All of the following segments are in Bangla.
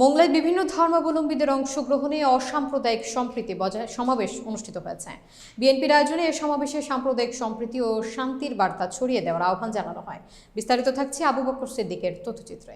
মোংলায় বিভিন্ন ধর্মাবলম্বীদের অংশগ্রহণে অসাম্প্রদায়িক সম্প্রীতি বজায় সমাবেশ অনুষ্ঠিত হয়েছে। বিএনপির আয়োজনে এ সমাবেশে সাম্প্রদায়িক সম্প্রীতি ও শান্তির বার্তা ছড়িয়ে দেওয়ার আহ্বান জানানো হয়। বিস্তারিত থাকছে আবু বকর সিদ্দিকের তথ্যচিত্রে।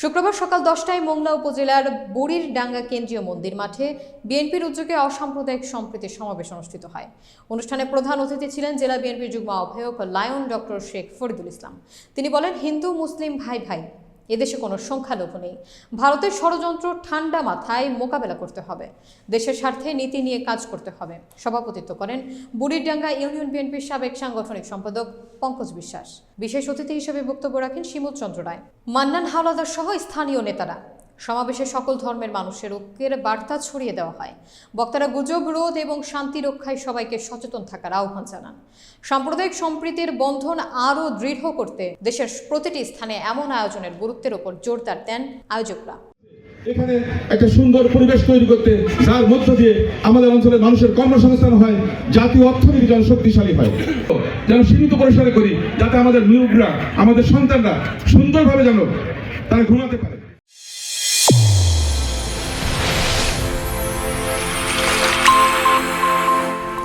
শুক্রবার সকাল দশটায় মোংলা উপজেলার বুড়ির ডাঙ্গা কেন্দ্রীয় মন্দির মাঠে বিএনপির উদ্যোগে অসাম্প্রদায়িক সম্প্রীতি সমাবেশ অনুষ্ঠিত হয়। অনুষ্ঠানে প্রধান অতিথি ছিলেন জেলা বিএনপির যুগ্ম আহ্বায়ক লায়ন ডক্টর শেখ ফরিদুল ইসলাম। তিনি বলেন, হিন্দু, মুসলিম ভাই ভাই এদেশে কোনো সংখ্যালঘু নেই। ভারতের ষড়যন্ত্র ঠান্ডা মাথায় মোকাবেলা করতে হবে। দেশের স্বার্থে নীতি নিয়ে কাজ করতে হবে। সভাপতিত্ব করেন বুড়িডাঙ্গা ইউনিয়ন বিএনপির সাবেক সাংগঠনিক সম্পাদক পঙ্কজ বিশ্বাস। বিশেষ অতিথি হিসেবে বক্তব্য রাখেন শিমুল চন্দ্র রায়। মান্নান হাওলাদার সহ স্থানীয় নেতারা। সমাবেশে সকল ধর্মের মানুষের ঐক্যের বার্তা ছড়িয়ে দেওয়া হয়। বক্তারা গুজব রোধ এবং শান্তি রক্ষায় সবাইকে সচেতন থাকার আহ্বান জানান। সাম্প্রদায়িক সম্প্রীতির বন্ধন আরও দৃঢ় করতে দেশের প্রতিটি স্থানে এমন আয়োজনের গুরুত্বের ওপর জোরদার দেন আয়োজকরা। এখানে একটা সুন্দর পরিবেশ তৈরি করতে যার মধ্য দিয়ে আমাদের অঞ্চলের মানুষের কর্মসংস্থান হয়, জাতীয় অর্থনীতি যেন শক্তিশালী হয়। যেন সীমিত পরিসরে করি, যাতে আমাদের নিয়োগরা, আমাদের সন্তানরা সুন্দরভাবে যেন তারা ঘুমাতে পারে।